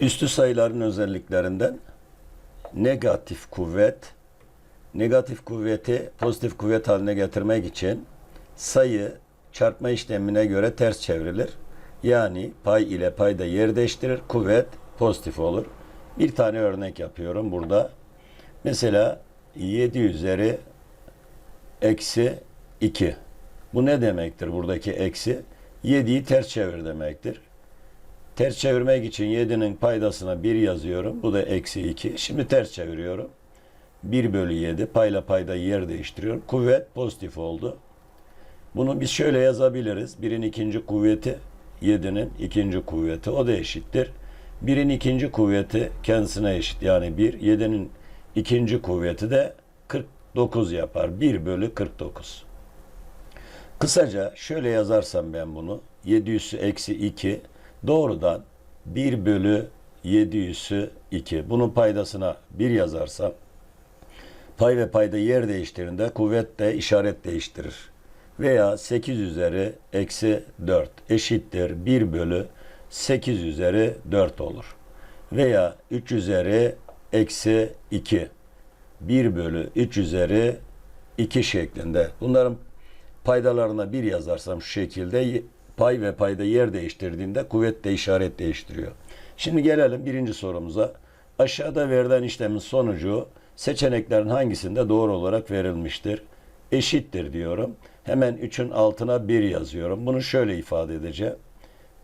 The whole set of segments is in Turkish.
Üstü sayıların özelliklerinden negatif kuvvet, negatif kuvveti pozitif kuvvet haline getirmek için sayı çarpma işlemine göre ters çevrilir. Yani pay ile payda yer değiştirir, kuvvet pozitif olur. Bir tane örnek yapıyorum burada. Mesela 7 üzeri eksi 2. Bu ne demektir buradaki eksi? 7'yi ters çevir demektir. Ters çevirmek için 7'nin paydasına 1 yazıyorum. Bu da eksi 2. Şimdi ters çeviriyorum. 1 bölü 7 payla payda yer değiştiriyorum. Kuvvet pozitif oldu. Bunu biz şöyle yazabiliriz. 1'in ikinci kuvveti 7'nin ikinci kuvveti. O da eşittir. 1'in ikinci kuvveti kendisine eşit. Yani 1. 7'nin ikinci kuvveti de 49 yapar. 1 bölü 49. Kısaca şöyle yazarsam ben bunu. 7 üssü eksi 2 doğrudan 1 bölü 7 üssü 2. Bunun paydasına 1 yazarsam pay ve payda yer değiştirdiğinde kuvvet de işaret değiştirir. Veya 8 üzeri eksi 4 eşittir 1 bölü 8 üzeri 4 olur. Veya 3 üzeri eksi 2 1 bölü 3 üzeri 2 şeklinde. Bunların paydalarına 1 yazarsam şu şekilde pay ve payda yer değiştirdiğinde kuvvet de işaret değiştiriyor. Şimdi gelelim birinci sorumuza. Aşağıda verilen işlemin sonucu seçeneklerin hangisinde doğru olarak verilmiştir? Eşittir diyorum. Hemen 3'ün altına 1 yazıyorum. Bunu şöyle ifade edeceğim.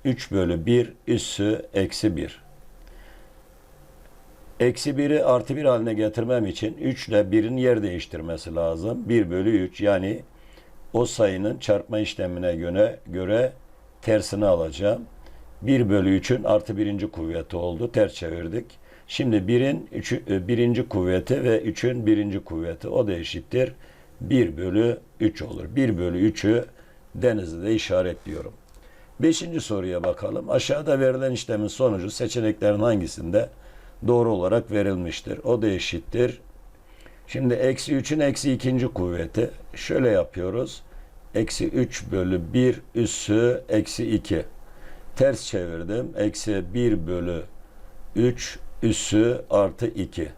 3 bölü 1 üssü eksi 1. Eksi 1'i artı 1 haline getirmem için 3 ile 1'in yer değiştirmesi lazım. 1 bölü 3 yani o sayının çarpma işlemine göre, göre tersini alacağım. 1 bölü 3'ün artı birinci kuvveti oldu. Ters çevirdik. Şimdi 1'in üçü- e, birinci kuvveti ve 3'ün birinci kuvveti. O da eşittir. 1 bölü 3 olur. 1 bölü 3'ü denizde işaretliyorum. Beşinci soruya bakalım. Aşağıda verilen işlemin sonucu seçeneklerin hangisinde doğru olarak verilmiştir? O da eşittir. Şimdi eksi 3'ün eksi ikinci kuvveti. Şöyle yapıyoruz. Eksi 3 bölü 1 üssü eksi 2. Ters çevirdim. Eksi 1 bölü 3 üssü artı 2.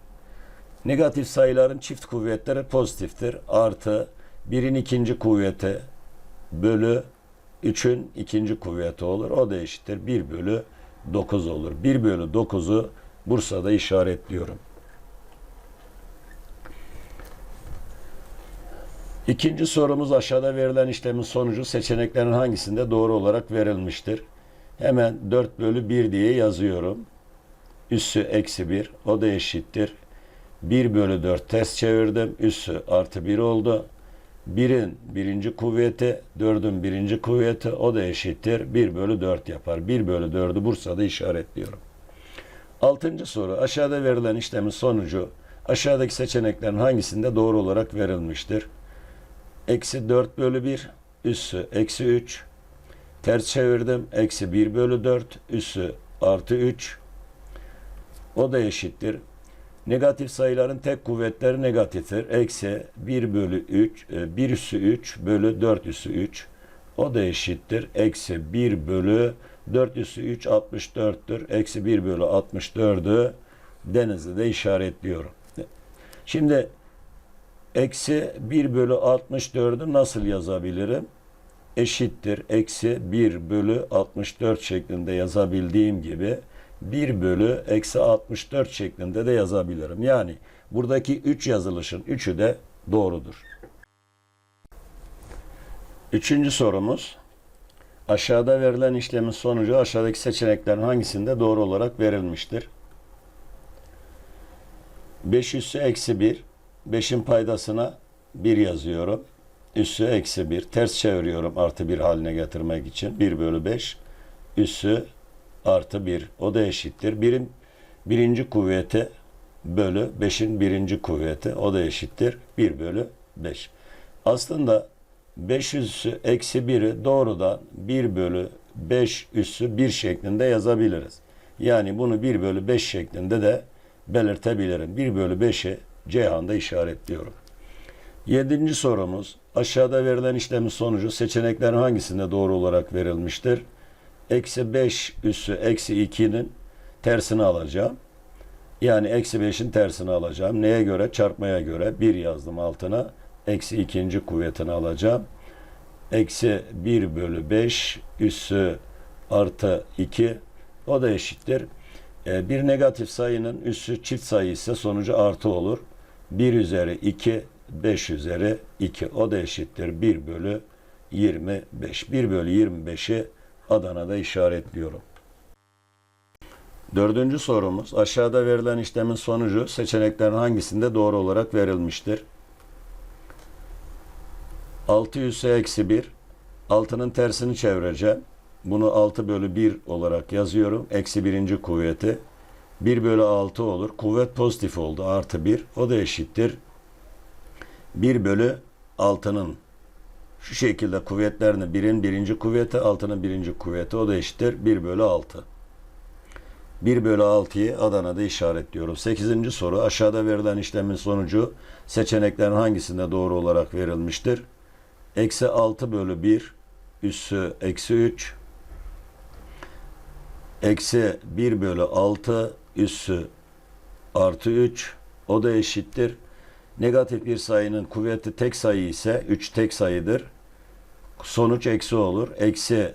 Negatif sayıların çift kuvvetleri pozitiftir. Artı 1'in ikinci kuvveti bölü 3'ün ikinci kuvveti olur. O da eşittir. 1 bölü 9 olur. 1 bölü 9'u Bursa'da işaretliyorum. İkinci sorumuz aşağıda verilen işlemin sonucu seçeneklerin hangisinde doğru olarak verilmiştir? Hemen 4 bölü 1 diye yazıyorum. Üssü eksi 1. O da eşittir. 1 bölü 4 ters çevirdim. Üssü artı 1 oldu. 1'in birinci kuvveti, 4'ün birinci kuvveti o da eşittir. 1 bölü 4 yapar. 1 bölü 4'ü Bursa'da işaretliyorum. Altıncı soru. Aşağıda verilen işlemin sonucu aşağıdaki seçeneklerin hangisinde doğru olarak verilmiştir? Eksi 4 bölü 1 üssü eksi 3 ters çevirdim. Eksi 1 bölü 4 üssü artı 3 o da eşittir. Negatif sayıların tek kuvvetleri negatiftir. Eksi 1 bölü 3 e, 1 üssü 3 bölü 4 üssü 3 o da eşittir. Eksi 1 bölü 4 üssü 3 64'tür. Eksi 1 bölü 64'ü Denizli'de işaretliyorum. Şimdi eksi 1 bölü 64'ü nasıl yazabilirim? Eşittir. Eksi 1 bölü 64 şeklinde yazabildiğim gibi 1 bölü eksi 64 şeklinde de yazabilirim. Yani buradaki 3 yazılışın 3'ü de doğrudur. Üçüncü sorumuz. Aşağıda verilen işlemin sonucu aşağıdaki seçeneklerin hangisinde doğru olarak verilmiştir? 5 üssü eksi 1. 5'in paydasına 1 yazıyorum. Üssü eksi 1. Ters çeviriyorum artı 1 haline getirmek için. 1 bölü 5. Üssü artı 1. O da eşittir. 1'in birinci kuvveti bölü 5'in birinci kuvveti. O da eşittir. 1 bölü 5. Aslında 5 üssü eksi 1'i doğrudan 1 bölü 5 üssü 1 şeklinde yazabiliriz. Yani bunu 1 bölü 5 şeklinde de belirtebilirim. 1 bölü 5'i Ceyhan'da işaretliyorum. Yedinci sorumuz. Aşağıda verilen işlemin sonucu seçeneklerin hangisinde doğru olarak verilmiştir? Eksi 5 üssü eksi 2'nin tersini alacağım. Yani eksi 5'in tersini alacağım. Neye göre? Çarpmaya göre. 1 yazdım altına. Eksi ikinci kuvvetini alacağım. Eksi 1 bölü 5 üssü artı 2. O da eşittir. Ee, bir negatif sayının üssü çift sayı ise sonucu artı olur. 1 üzeri 2, 5 üzeri 2. O da eşittir 1 bölü 25. 1 bölü 25'i Adana'da işaretliyorum. Dördüncü sorumuz. Aşağıda verilen işlemin sonucu seçeneklerin hangisinde doğru olarak verilmiştir? 6 üssü eksi 1. 6'nın tersini çevireceğim. Bunu 6 bölü 1 olarak yazıyorum. Eksi birinci kuvveti. 1 bölü 6 olur. Kuvvet pozitif oldu. Artı 1. O da eşittir. 1 bölü 6'nın şu şekilde kuvvetlerini 1'in birinci kuvveti, 6'nın birinci kuvveti. O da eşittir. 1 bölü 6. 1 bölü 6'yı Adana'da işaretliyorum. 8. soru aşağıda verilen işlemin sonucu seçeneklerin hangisinde doğru olarak verilmiştir? Eksi 6 bölü 1 üssü eksi 3 eksi 1 bölü 6 üssü artı 3 o da eşittir. Negatif bir sayının kuvveti tek sayı ise 3 tek sayıdır. Sonuç eksi olur. Eksi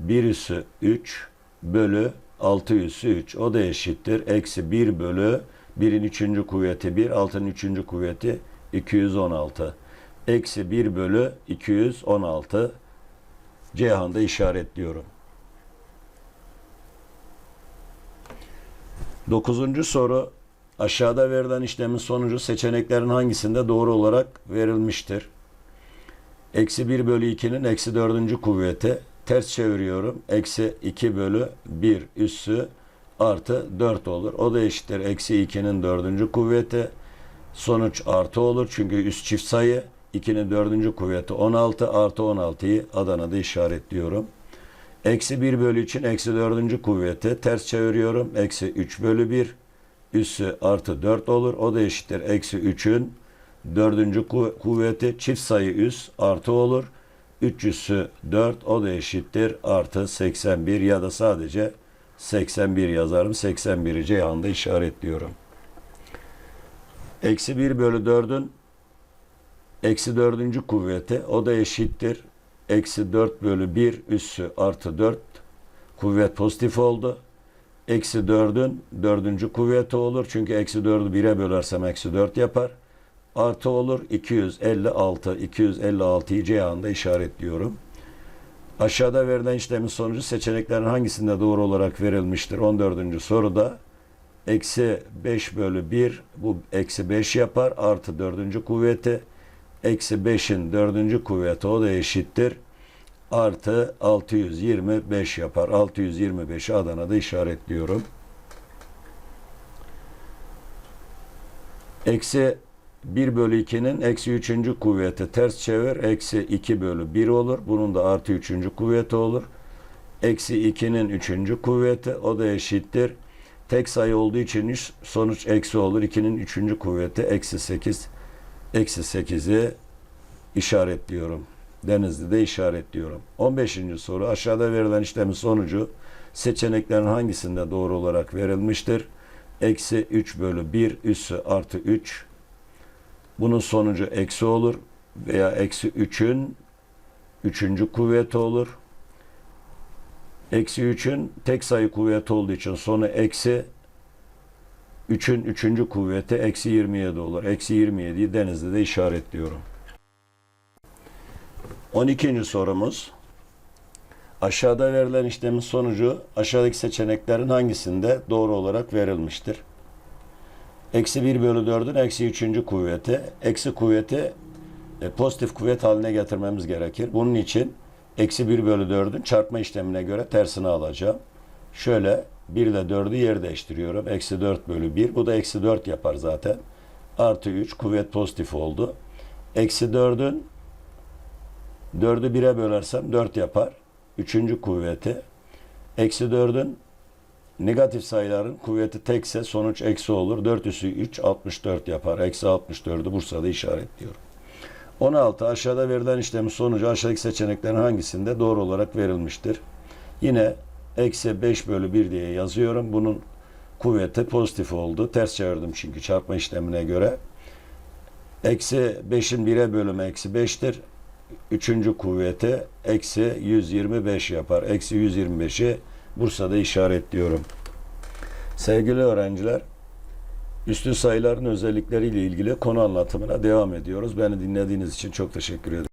1 üssü 3 bölü 6 üssü 3. O da eşittir. Eksi 1 bölü 1'in 3. kuvveti 1, 6'nın 3. kuvveti 216. Eksi 1 bölü 216. Ceyhan'da işaretliyorum. Dokuzuncu soru. Aşağıda verilen işlemin sonucu seçeneklerin hangisinde doğru olarak verilmiştir? Eksi 1 bölü 2'nin eksi 4. kuvveti. Ters çeviriyorum. Eksi 2 bölü 1 üssü artı 4 olur. O da eşittir. Eksi 2'nin 4. kuvveti. Sonuç artı olur. Çünkü üst çift sayı. 2'nin 4. kuvveti 16 artı 16'yı Adana'da işaretliyorum. Eksi 1 bölü 3'ün eksi 4. kuvveti. Ters çeviriyorum. Eksi 3 bölü 1 üssü artı 4 olur. O da eşittir. Eksi 3'ün 4. kuvveti çift sayı üs artı olur. 3 üssü 4 o da eşittir. Artı 81 ya da sadece 81 yazarım. 81'i Ceyhan'da işaretliyorum. Eksi 1 bölü 4'ün eksi 4. kuvveti o da eşittir. Eksi 4 bölü 1 üssü artı 4 kuvvet pozitif oldu. Eksi 4'ün 4. kuvveti olur. Çünkü eksi 4'ü 1'e bölersem eksi 4 yapar. Artı olur 256. 256'yı Ceyhan'da işaretliyorum. Aşağıda verilen işlemin sonucu seçeneklerin hangisinde doğru olarak verilmiştir? 14. soruda eksi 5 bölü 1 bu eksi 5 yapar. Artı 4. kuvveti eksi 5'in 4. kuvveti o da eşittir. Artı 625 yapar. 625'i Adana'da işaretliyorum. Eksi 1 bölü 2'nin eksi 3. kuvveti ters çevir. Eksi 2 bölü 1 olur. Bunun da artı 3. kuvveti olur. Eksi 2'nin 3. kuvveti o da eşittir. Tek sayı olduğu için sonuç eksi olur. 2'nin 3. kuvveti eksi 8. Eksi 8'i işaretliyorum. Denizli'de işaretliyorum. 15. soru aşağıda verilen işlemin sonucu seçeneklerin hangisinde doğru olarak verilmiştir? Eksi 3 bölü 1 üssü artı 3 bunun sonucu eksi olur veya eksi 3'ün 3. kuvveti olur. Eksi 3'ün tek sayı kuvveti olduğu için sonu eksi 3'ün 3. kuvveti eksi 27 olur. Eksi 27'yi Denizli'de işaretliyorum. 12. sorumuz. Aşağıda verilen işlemin sonucu aşağıdaki seçeneklerin hangisinde doğru olarak verilmiştir? Eksi 1 bölü 4'ün eksi 3. kuvveti. Eksi kuvveti e, pozitif kuvvet haline getirmemiz gerekir. Bunun için eksi 1 bölü 4'ün çarpma işlemine göre tersini alacağım. Şöyle 1 ile 4'ü yer değiştiriyorum. Eksi 4 bölü 1. Bu da eksi 4 yapar zaten. Artı 3 kuvvet pozitif oldu. Eksi 4'ün 4'ü 1'e bölersem 4 yapar. Üçüncü kuvveti. Eksi 4'ün negatif sayıların kuvveti tekse sonuç eksi olur. 4 üssü 3 64 yapar. Eksi 64'ü Bursa'da işaretliyorum. 16. Aşağıda verilen işlemin sonucu aşağıdaki seçeneklerin hangisinde doğru olarak verilmiştir? Yine eksi 5 bölü 1 diye yazıyorum. Bunun kuvveti pozitif oldu. Ters çevirdim çünkü çarpma işlemine göre. Eksi 5'in 1'e bölümü eksi 5'tir. Üçüncü kuvveti eksi 125 yapar. Eksi 125'i Bursa'da işaretliyorum. Sevgili öğrenciler, üstü sayıların özellikleriyle ilgili konu anlatımına devam ediyoruz. Beni dinlediğiniz için çok teşekkür ederim.